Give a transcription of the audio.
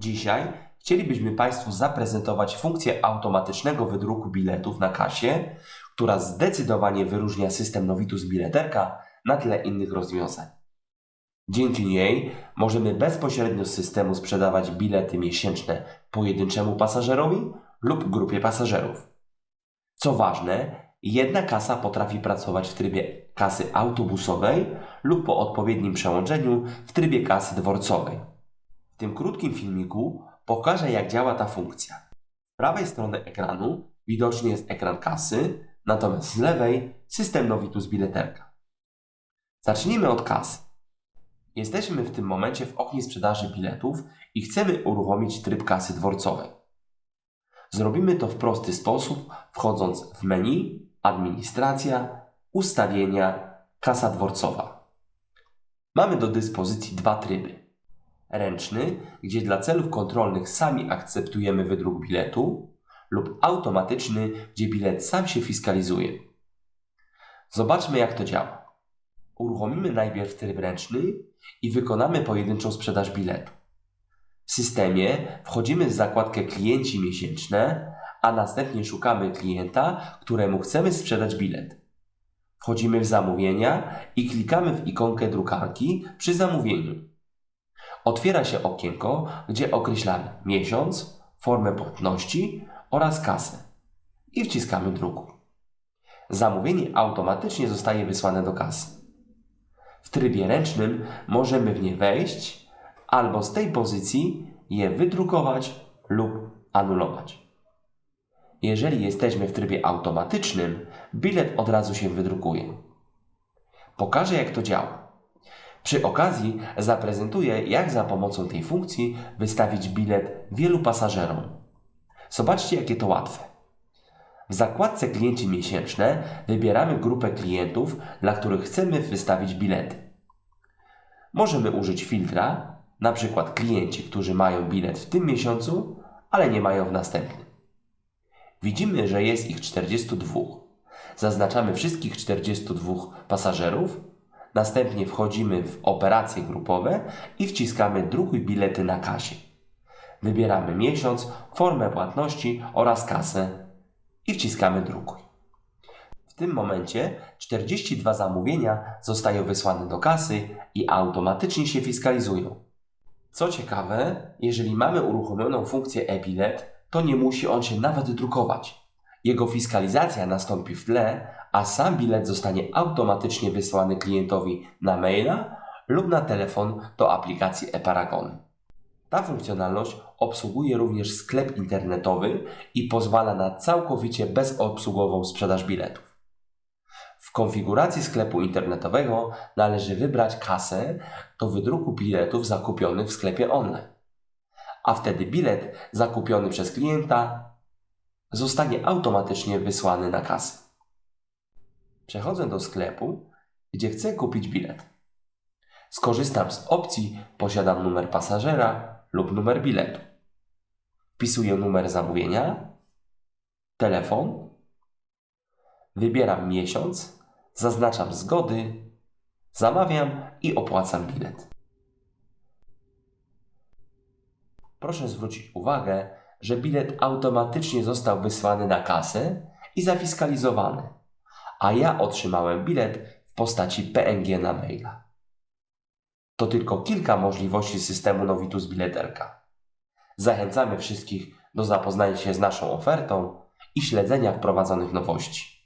Dzisiaj chcielibyśmy Państwu zaprezentować funkcję automatycznego wydruku biletów na kasie, która zdecydowanie wyróżnia system Novitus Bileterka na tle innych rozwiązań. Dzięki niej możemy bezpośrednio z systemu sprzedawać bilety miesięczne pojedynczemu pasażerowi lub grupie pasażerów. Co ważne, jedna kasa potrafi pracować w trybie kasy autobusowej lub po odpowiednim przełączeniu w trybie kasy dworcowej. Tym krótkim filmiku pokażę, jak działa ta funkcja. Z prawej strony ekranu widoczny jest ekran kasy, natomiast z lewej system Novitus Bileterka. Zacznijmy od kasy. Jesteśmy w tym momencie w oknie sprzedaży biletów i chcemy uruchomić tryb kasy dworcowej. Zrobimy to w prosty sposób, wchodząc w menu, administracja, ustawienia, kasa dworcowa. Mamy do dyspozycji dwa tryby. Ręczny, gdzie dla celów kontrolnych sami akceptujemy wydruk biletu, lub automatyczny, gdzie bilet sam się fiskalizuje. Zobaczmy, jak to działa. Uruchomimy najpierw tryb ręczny i wykonamy pojedynczą sprzedaż biletu. W systemie wchodzimy w zakładkę Klienci miesięczne, a następnie szukamy klienta, któremu chcemy sprzedać bilet. Wchodzimy w zamówienia i klikamy w ikonkę drukarki przy zamówieniu. Otwiera się okienko, gdzie określamy miesiąc, formę płatności oraz kasę i wciskamy druku. Zamówienie automatycznie zostaje wysłane do kasy. W trybie ręcznym możemy w nie wejść albo z tej pozycji je wydrukować lub anulować. Jeżeli jesteśmy w trybie automatycznym, bilet od razu się wydrukuje. Pokażę jak to działa. Przy okazji zaprezentuję, jak za pomocą tej funkcji wystawić bilet wielu pasażerom. Zobaczcie, jakie to łatwe. W zakładce Klienci miesięczne wybieramy grupę klientów, dla których chcemy wystawić bilety. Możemy użyć filtra, na przykład klienci, którzy mają bilet w tym miesiącu, ale nie mają w następnym. Widzimy, że jest ich 42. Zaznaczamy wszystkich 42 pasażerów, następnie wchodzimy w operacje grupowe i wciskamy drukuj bilety na kasie. Wybieramy miesiąc, formę płatności oraz kasę i wciskamy drukuj. W tym momencie 42 zamówienia zostają wysłane do kasy i automatycznie się fiskalizują. Co ciekawe, jeżeli mamy uruchomioną funkcję e-bilet, to nie musi on się nawet drukować. Jego fiskalizacja nastąpi w tle, a sam bilet zostanie automatycznie wysłany klientowi na maila lub na telefon do aplikacji e-Paragon. Ta funkcjonalność obsługuje również sklep internetowy i pozwala na całkowicie bezobsługową sprzedaż biletów. W konfiguracji sklepu internetowego należy wybrać kasę do wydruku biletów zakupionych w sklepie online, a wtedy bilet zakupiony przez klienta zostanie automatycznie wysłany na kasę. Przechodzę do sklepu, gdzie chcę kupić bilet. Skorzystam z opcji Posiadam numer pasażera lub numer biletu. Wpisuję numer zamówienia, telefon, wybieram miesiąc, zaznaczam zgody, zamawiam i opłacam bilet. Proszę zwrócić uwagę, że bilet automatycznie został wysłany na kasę i zafiskalizowany, a ja otrzymałem bilet w postaci PNG na maila. To tylko kilka możliwości systemu Novitus Bileterka. Zachęcamy wszystkich do zapoznania się z naszą ofertą i śledzenia wprowadzonych nowości.